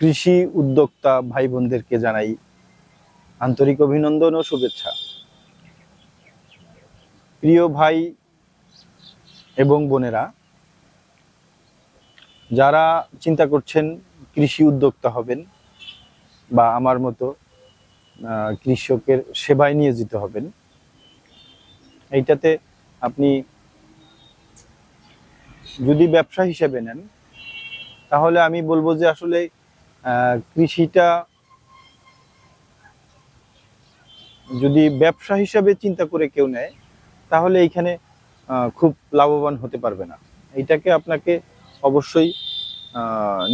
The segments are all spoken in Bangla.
কৃষি উদ্যোক্তা ভাই বোনদেরকে জানাই আন্তরিক অভিনন্দন ও শুভেচ্ছা। প্রিয় ভাই এবং বোনেরা, যারা চিন্তা করছেন কৃষি উদ্যোক্তা হবেন বা আমার মতো কৃষকের সেবায় নিয়োজিত হবেন, এইটাতে আপনি যদি ব্যবসা হিসেবে নেন, তাহলে আমি বলব যে আসলে কৃষিটা যদি ব্যবসা হিসাবে চিন্তা করে কেউ নেয়, তাহলে এইখানে খুব লাভবান হতে পারবে না। এইটাকে আপনাকে অবশ্যই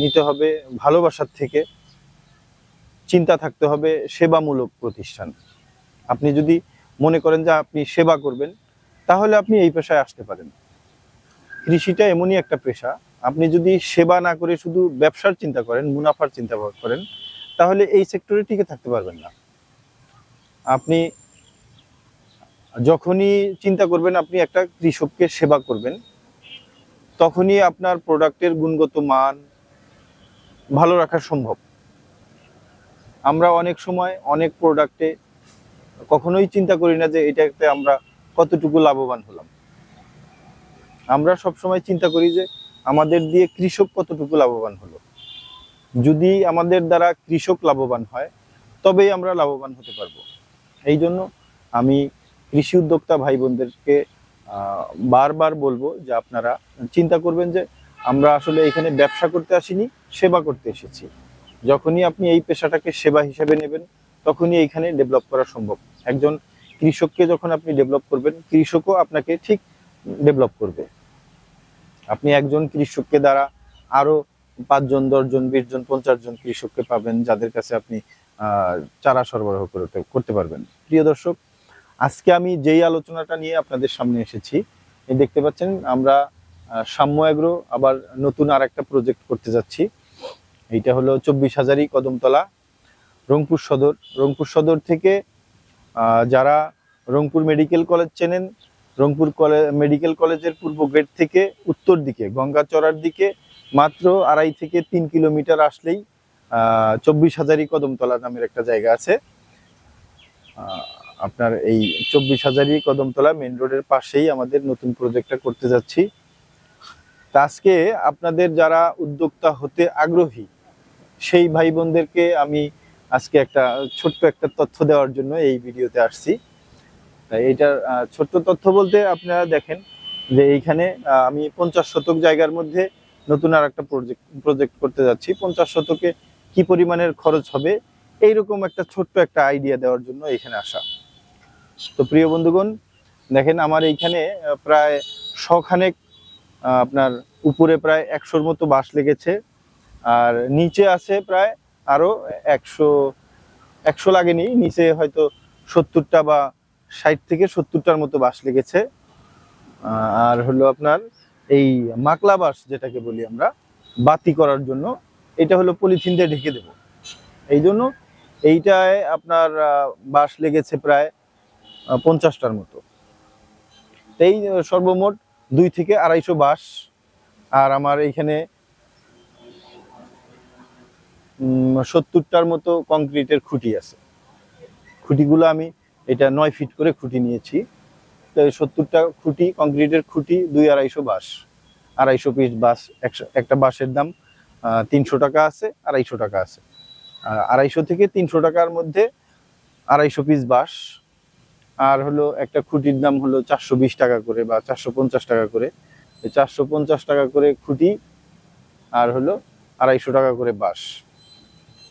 নিতে হবে, ভালোবাসার থেকে চিন্তা থাকতে হবে, সেবামূলক প্রতিষ্ঠান। আপনি যদি মনে করেন যে আপনি সেবা করবেন, তাহলে আপনি এই পেশায় আসতে পারেন। কৃষিটা এমনই একটা পেশা আপনি যদি সেবা না করে শুধু ব্যবসার চিন্তা করেন, মুনাফার চিন্তা করেন, তাহলে এই সেক্টরে টিকে থাকতে পারবেন না। আপনি যখনই চিন্তা করবেন আপনি একটা কৃষককে সেবা করবেন, তখনই আপনার প্রোডাক্টের গুণগত মান ভালো রাখা সম্ভব। আমরা অনেক সময় অনেক প্রোডাক্টে কখনোই চিন্তা করি না যে এটাতে আমরা কতটুকু লাভবান হলাম। আমরা সব সময় চিন্তা করি যে আমাদের দিয়ে কৃষক কতটুকু লাভবান হলো? যদি আমাদের দ্বারা কৃষক লাভবান হয়, তবেই আমরা লাভবান হতে পারব। এই জন্য আমি কৃষি উদ্যোক্তা ভাই বোনদেরকে বারবার বলব যে আপনারা চিন্তা করবেন যে আমরা আসলে এখানে ব্যবসা করতে আসিনি, সেবা করতে এসেছি। যখনই আপনি এই পেশাটাকে সেবা হিসেবে নেবেন, তখনই এইখানে ডেভেলপ করা সম্ভব। একজন কৃষককে যখন আপনি ডেভেলপ করবেন, কৃষকও আপনাকে ঠিক ডেভেলপ করবে। আপনি একজন কৃষককে দ্বারা আরও পাঁচজন, দশজন বিশ জন পঞ্চাশ জন কৃষককে পাবেন, যাদের কাছে আপনি চারা সরবরাহ করতে করতে পারবেন। প্রিয় দর্শক, আজকে আমি যেই আলোচনাটা নিয়ে আপনাদের সামনে এসেছি দেখতে পাচ্ছেন আমরা সাম্য এগ্রো আবার নতুন আর একটা প্রজেক্ট করতে যাচ্ছি। এইটা হলো চব্বিশ হাজারই কদমতলা, রংপুর সদর। রংপুর সদর থেকে যারা রংপুর মেডিকেল কলেজ চেনেন রংপুর কলেজ মেডিকেল কলেজের পূর্ব গেট থেকে উত্তর দিকে, গঙ্গাচড়ার দিকে মাত্র আড়াই থেকে তিন কিলোমিটার আসলেই চব্বিশ হাজারি কদমতলা নামের একটা জায়গা আছে। আপনার এই চব্বিশ হাজারি কদমতলা মেন রোডের পাশেই আমাদের নতুন প্রজেক্টটা করতে যাচ্ছি। তা আজকে আপনাদের যারা উদ্যোক্তা হতে আগ্রহী, সেই ভাই বোনদেরকে আমি আজকে একটা ছোট্ট একটা তথ্য দেওয়ার জন্য এই ভিডিওতে আসছি। এইটার ছোট্ট তথ্য বলতে আপনারা দেখেন যে এইখানে আমি পঞ্চাশ শতক জায়গার মধ্যে নতুন আর একটা প্রজেক্ট প্রজেক্ট করতে যাচ্ছি। পঞ্চাশ শতকে কি পরিমাণের খরচ হবে? এইরকম একটা ছোট্ট একটা আইডিয়া দেওয়ার জন্য এখানে আসা। তো প্রিয় বন্ধুগণ, দেখেন আমার এইখানে প্রায় শখানেক আপনার উপরে প্রায় একশোর মতো বাঁশ লেগেছে। আর নিচে আছে প্রায় আরও একশো একশো লাগেনি। নিচে হয়তো সত্তরটা বা ষাট থেকে সত্তরটার মতো বাঁশ লেগেছে। আর হলো আপনার এই মাকলা বাঁশ যেটাকে বলি আমরা, বাতি করার জন্য, এটা হলো পলিথিন দিয়ে ঢেকে দেব। এই জন্য এইটায় আপনার বাঁশ লেগেছে প্রায় পঞ্চাশটার মতো। এই সর্বমোট দুই থেকে আড়াইশো বাস আর আমার এইখানে সত্তরটার মতো কংক্রিটের খুঁটি আছে। খুঁটিগুলো আমি এটা নয় ফিট করে খুঁটি নিয়েছি। তো সত্তরটা খুঁটি, কংক্রিটের খুঁটি, দুই আড়াইশো বাঁশ। আড়াইশো পিস বাঁশ, একশো, একটা বাঁশের দাম তিনশো টাকা আছে, আড়াইশো টাকা আছে। আড়াইশো থেকে তিনশো টাকার মধ্যে আড়াইশো পিস বাঁশ। আর হলো একটা খুঁটির দাম হলো চারশো বিশ টাকা করে বা চারশো পঞ্চাশ টাকা করে। চারশো পঞ্চাশ টাকা করে খুঁটি আর হলো আড়াইশো টাকা করে বাঁশ।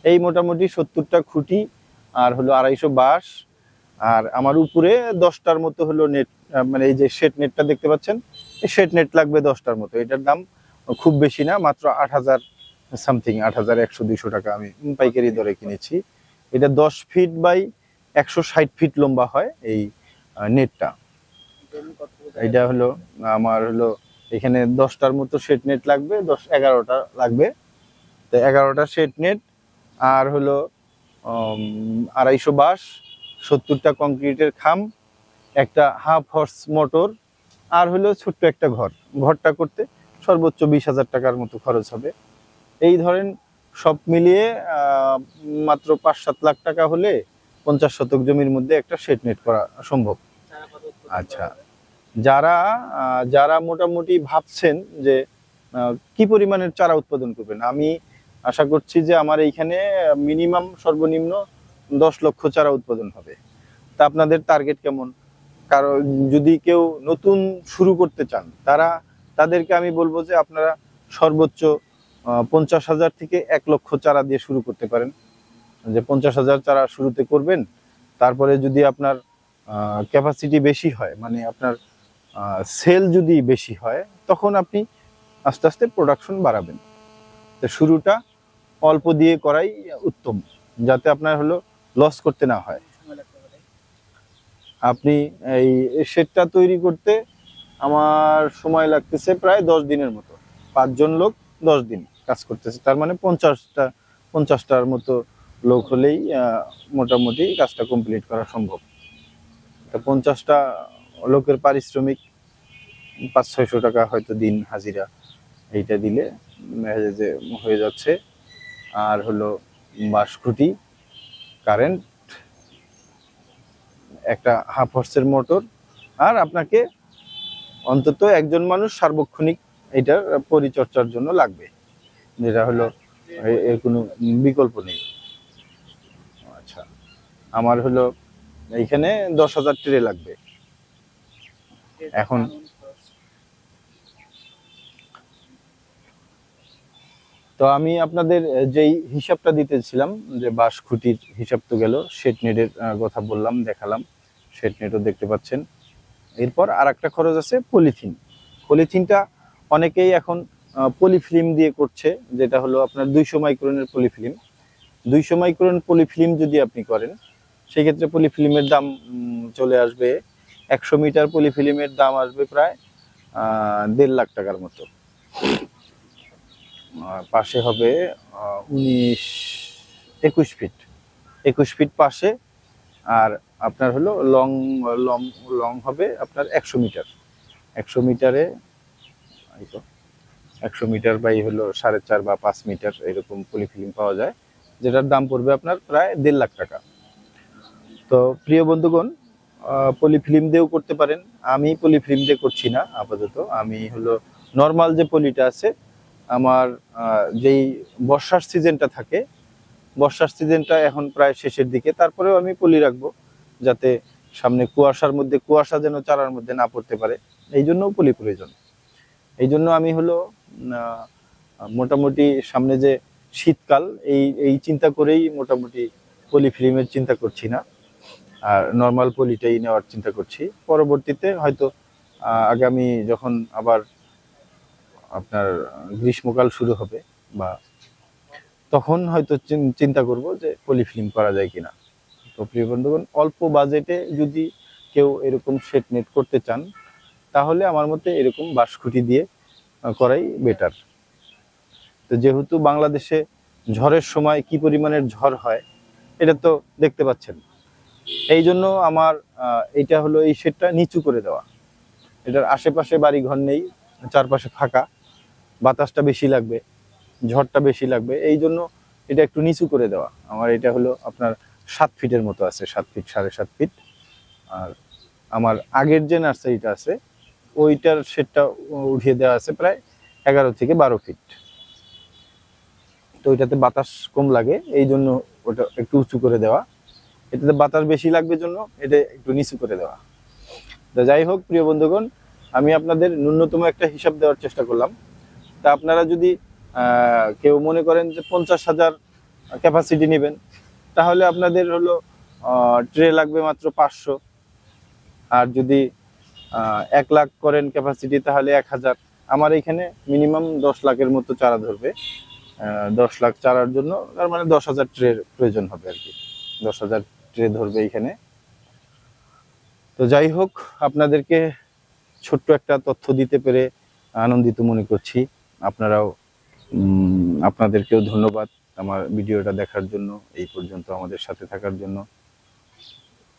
এই মোটামুটি সত্তরটা খুঁটি আর হলো আড়াইশো বাঁশ আর আমার উপরে দশটার মতো হলো নেট মানে এই যে শেড নেটটা দেখতে পাচ্ছেন, এই নেট লাগবে দশটার মতো। এটার দাম খুব বেশি না, মাত্র আট হাজার সামথিং আট হাজার একশো দুইশো টাকা আমি পাইকারি দরে কিনেছি। এটা দশ ফিট বাই একশো ষাট ফিট লম্বা হয় এই নেটটা এটা হলো, আমার হলো, এখানে দশটার মতো শেড নেট লাগবে, দশ, এগারোটা লাগবে। তো এগারোটা শেড নেট আর হলো আড়াইশো বাঁশ সত্তরটা কংক্রিটের খাম, একটা হাফ হর্স মোটর আর হলো ছোট্ট একটা ঘর। ঘরটা করতে সর্বোচ্চ বিশ হাজার টাকার মতো খরচ হবে। এই ধরেন সব মিলিয়ে মাত্র পাঁচ সাত লাখ টাকা হলে পঞ্চাশ শতক জমির মধ্যে একটা শেড নেট করা সম্ভব। আচ্ছা। যারা যারা মোটামুটি ভাবছেন যে কি পরিমাণের চারা উৎপাদন করবেন, আমি আশা করছি যে আমার এইখানে মিনিমাম সর্বনিম্ন দশ লক্ষ চারা উৎপাদন হবে। তা আপনাদের টার্গেট কেমন? কারণ যদি কেউ নতুন শুরু করতে চান, তারা, তাদেরকে আমি বলব যে আপনারা সর্বোচ্চ পঞ্চাশ হাজার থেকে এক লক্ষ চারা দিয়ে শুরু করতে পারেন। যে পঞ্চাশ হাজার চারা শুরুতে করবেন, তারপরে যদি আপনার ক্যাপাসিটি বেশি হয় মানে আপনার সেল যদি বেশি হয়, তখন আপনি আস্তে আস্তে প্রোডাকশন বাড়াবেন। তো শুরুটা অল্প দিয়ে করাই উত্তম, যাতে আপনার হলো লস করতে না হয়। আপনি এই শেডটা তৈরি করতে আমার সময় লাগতেছে প্রায় দশ দিনের মতো। পাঁচজন লোক দশ দিন কাজ করতেছে। তার মানে পঞ্চাশটা, পঞ্চাশটার মতো লোক হলেই মোটামুটি কাজটা কমপ্লিট করা সম্ভব। তা পঞ্চাশটা লোকের পারিশ্রমিক পাঁচ, ছয়শো টাকা হয়তো দিন হাজিরা এইটা দিলে যে, হয়ে যাচ্ছে। আর হলো বাঁশখুঁটি কারেন্ট একটা হাফ হর্সের মোটর আর আপনাকে অন্তত একজন মানুষ সার্বক্ষণিক এটার পরিচর্যার জন্য লাগবে। যেটা হলো এর কোনো বিকল্প নেই। আচ্ছা আমার হলো এইখানে দশ হাজার ট্রে লাগবে। এখন তো আমি আপনাদের যেই হিসাবটা দিতেছিলাম, যে বাঁশ খুঁটির হিসাব তো গেল, শেড নেটের কথা বললাম, দেখালাম, শেড নেটও দেখতে পাচ্ছেন। এরপর আর একটা খরচ আছে পলিথিন। পলিথিনটা অনেকেই এখন পলিফিল্ম দিয়ে করছে, যেটা হলো আপনার দুইশো মাইক্রোনের পলিফিল্ম। দুইশো মাইক্রন পলিফিল্ম যদি আপনি করেন, সেক্ষেত্রে পলিফিল্মের দাম চলে আসবে একশো মিটার পলিফিল্মের দাম আসবে প্রায় দেড় লাখ টাকার মতো। পাশে হবে উনিশ, একুশ ফিট। একুশ ফিট পাশে, আর আপনার হলো লং লং লং হবে আপনার একশো মিটার। একশো মিটারে একশো মিটার বাই হলো সাড়ে চার বা পাঁচ মিটার এরকম পলিফিলিম পাওয়া যায়, যেটার দাম পড়বে আপনার প্রায় দেড় লাখ টাকা। তো প্রিয় বন্ধুগণ পলিফিল্ম দিয়েও করতে পারেন। আমি পলিফিল্ম দিয়ে করছি না, আপাতত। আমি হলো নর্মাল যে পলিটা আছে আমার যেই বর্ষার সিজনটা থাকে, বর্ষার সিজনটা এখন প্রায় শেষের দিকে। তারপরেও আমি পলি রাখব যাতে সামনে কুয়াশার মধ্যে, কুয়াশা যেন চারার মধ্যে না পড়তে পারে। এই জন্যও পলি প্রয়োজন। এই জন্য আমি হলো মোটামুটি সামনে যে শীতকাল, এই এই চিন্তা করেই মোটামুটি পলি ফিল্মের চিন্তা করছি না। আর নর্মাল পলিটাই নেওয়ার চিন্তা করছি। পরবর্তীতে হয়তো আগামী যখন আবার আপনার গ্রীষ্মকাল শুরু হবে বা তখন হয়তো চিন- চিন্তা করব যে পলিফিল্ম করা যায় কিনা। তো প্রিয় বন্ধুগণ, অল্প বাজেটে যদি কেউ এরকম সেট নেট করতে চান, তাহলে আমার মতে এরকম বাঁশখুঁটি দিয়ে করাই বেটার। তো যেহেতু বাংলাদেশে ঝড়ের সময় কি পরিমাণের ঝড় হয়, এটা তো দেখতে পাচ্ছেন। এই জন্য আমার এইটা হলো এই সেটটা নিচু করে দেওয়া। এটার আশেপাশে বাড়ি ঘর নেই, চারপাশে ফাঁকা। বাতাসটা বেশি লাগবে, ঝড়টা বেশি লাগবে, এই জন্য এটা একটু নিচু করে দেওয়া। আমার এটা হলো আপনার সাত ফিটের মতো আছে, সাত ফিট সাড়ে সাত ফিট আর আমার আগের যে নার্সারিটা আছে, ওইটার শেডটা উঠিয়ে দেওয়া আছে প্রায় এগারো থেকে বারো ফিট তো ওইটাতে বাতাস কম লাগে, এই জন্য ওটা একটু উঁচু করে দেওয়া। এটাতে বাতাস বেশি লাগবে জন্য এটা একটু নিচু করে দেওয়া। তো যাই হোক, প্রিয় বন্ধুগণ, আমি আপনাদের ন্যূনতম একটা হিসাব দেওয়ার চেষ্টা করলাম। তা আপনারা যদি কেউ মনে করেন যে পঞ্চাশ হাজার ক্যাপাসিটি নেবেন, তাহলে আপনাদের হলো ট্রে লাগবে মাত্র পাঁচশো। আর যদি এক লাখ করেন ক্যাপাসিটি তাহলে এক হাজার। আমার এখানে মিনিমাম দশ লাখের মতো চারা ধরবে। দশ লাখ চারার জন্য, তার মানে দশ হাজার ট্রের প্রয়োজন হবে আর কি। দশ হাজার ট্রে ধরবে এখানে। তো যাই হোক, আপনাদেরকে ছোট্ট একটা তথ্য দিতে পেরে আনন্দিত মনে করছি। আপনারাও আপনাদেরকেও ধন্যবাদ আমার ভিডিওটা দেখার জন্য, এই পর্যন্ত আমাদের সাথে থাকার জন্য।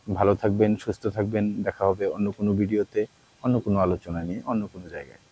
ভালো থাকবেন, সুস্থ থাকবেন, দেখা হবে অন্য কোনো ভিডিওতে, অন্য কোনো আলোচনা নিয়ে, অন্য কোনো জায়গায়।